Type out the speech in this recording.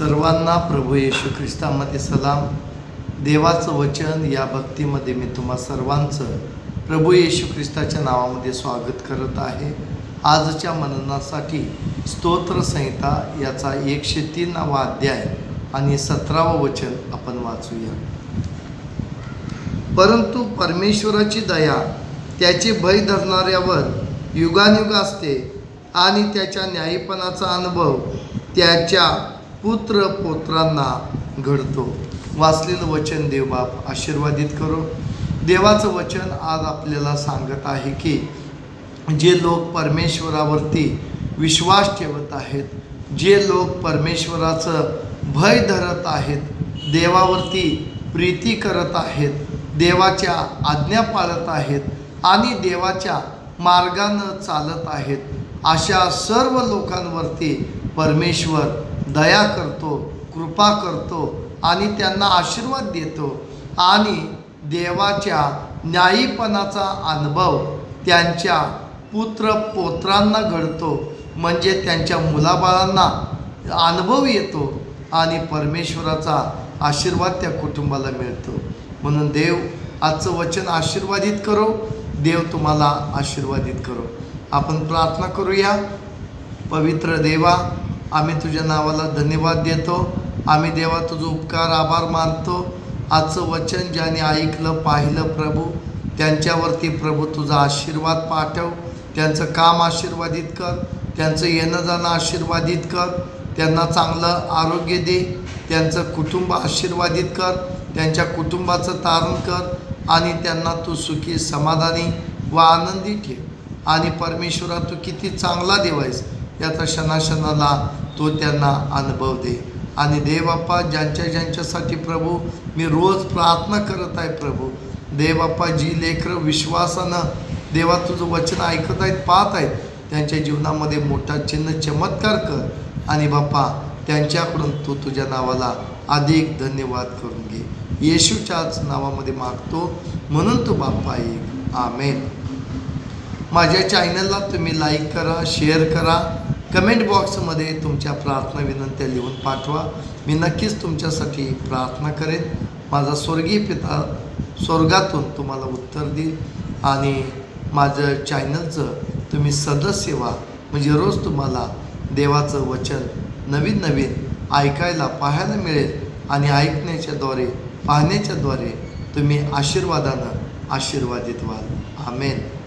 सर्वांना प्रभू येशू ख्रिस्तामध्ये सलाम. देवाचं वचन या भक्तीमध्ये मी तुम्हा सर्वांचं प्रभू येशू ख्रिस्ताच्या नावामध्ये स्वागत करत आहे. आजच्या मननासाठी स्तोत्र संहिता याचा एकशे तीनावा अध्याय आणि सतरावं वचन आपण वाचूया. परंतु परमेश्वराची दया त्याचे भय धरणाऱ्यावर युगानयुग असते आणि त्याच्या न्यायीपणाचा अनुभव त्याच्या पुत्र पोत्रांना घडतो. वाचलेलं वचन देवबाप आशीर्वादित करो. देवाचं वचन आज आपल्याला सांगत आहे की जे लोक परमेश्वरावरती विश्वास ठेवत आहेत जे लोक परमेश्वराचं भय धरत आहेत देवावरती प्रीती करत आहेत देवाच्या आज्ञा पाळत आहेत आणि देवाच्या मार्गानं चालत आहेत अशा सर्व लोकांवरती परमेश्वर दया करतो कृपा करतो आणि त्यांना आशीर्वाद देतो. आणि देवाच्या न्यायीपणाचा अनुभव त्यांच्या पुत्र पोत्रांना घडतो. म्हणजे त्यांच्या मुलाबाळांना अनुभव येतो आणि परमेश्वराचा आशीर्वाद त्या कुटुंबाला मिळतो. म्हणून देव आजचं वचन आशीर्वादित करो. देव तुम्हाला आशीर्वादित करो. आपण प्रार्थना करूया. पवित्र देवा आम्ही तुझ्या नावाला धन्यवाद देतो. आम्ही देवा तुझं उपकार आभार मानतो. आजचं वचन ज्याने ऐकलं पाहिलं प्रभू त्यांच्यावरती प्रभू तुझा आशीर्वाद पाठव. त्यांचं काम आशीर्वादित कर. त्यांचं येणं जाणं आशीर्वादित कर. त्यांना चांगलं आरोग्य दे. त्यांचं कुटुंब आशीर्वादित कर. त्यांच्या कुटुंबाचं तारण कर आणि त्यांना तू सुखी समाधानी व आनंदी ठेव. आणि परमेश्वरा तू किती चांगला देवायस याचा क्षणाक्षणाला तो त्यांना अनुभव दे. आणि देवाप्पा ज्यांच्या ज्यांच्यासाठी प्रभू मी रोज प्रार्थना करत आहे प्रभू. देवाप्पा जी लेकरं विश्वासानं देवा तुझं वचन ऐकत आहेत पाहत आहेत त्यांच्या जीवनामध्ये मोठा चिन्ह चमत्कार कर. आणि बाप्पा त्यांच्याकडून तू तुझ्या नावाला अधिक धन्यवाद करून घे. येशूच्याच नावामध्ये मागतो म्हणून तू बाप्पा एक. आमेन. माझ्या चॅनलला तुम्ही लाईक करा शेअर करा. कमेंट बॉक्समध्ये तुमच्या प्रार्थना विनंत्या लिहून पाठवा. मी नक्कीच तुमच्यासाठी प्रार्थना करेन. माझा स्वर्गीय पिता स्वर्गातून तुम्हाला उत्तर देईल. आणि माझं चॅनलचं तुम्ही सदस्य व्हा. म्हणजे रोज तुम्हाला देवाचं वचन नवीन नवीन ऐकायला पाहायला मिळेल. आणि ऐकण्याच्याद्वारे पाहण्याच्याद्वारे तुम्ही आशीर्वादानं आशीर्वादित व्हाल. आमेन.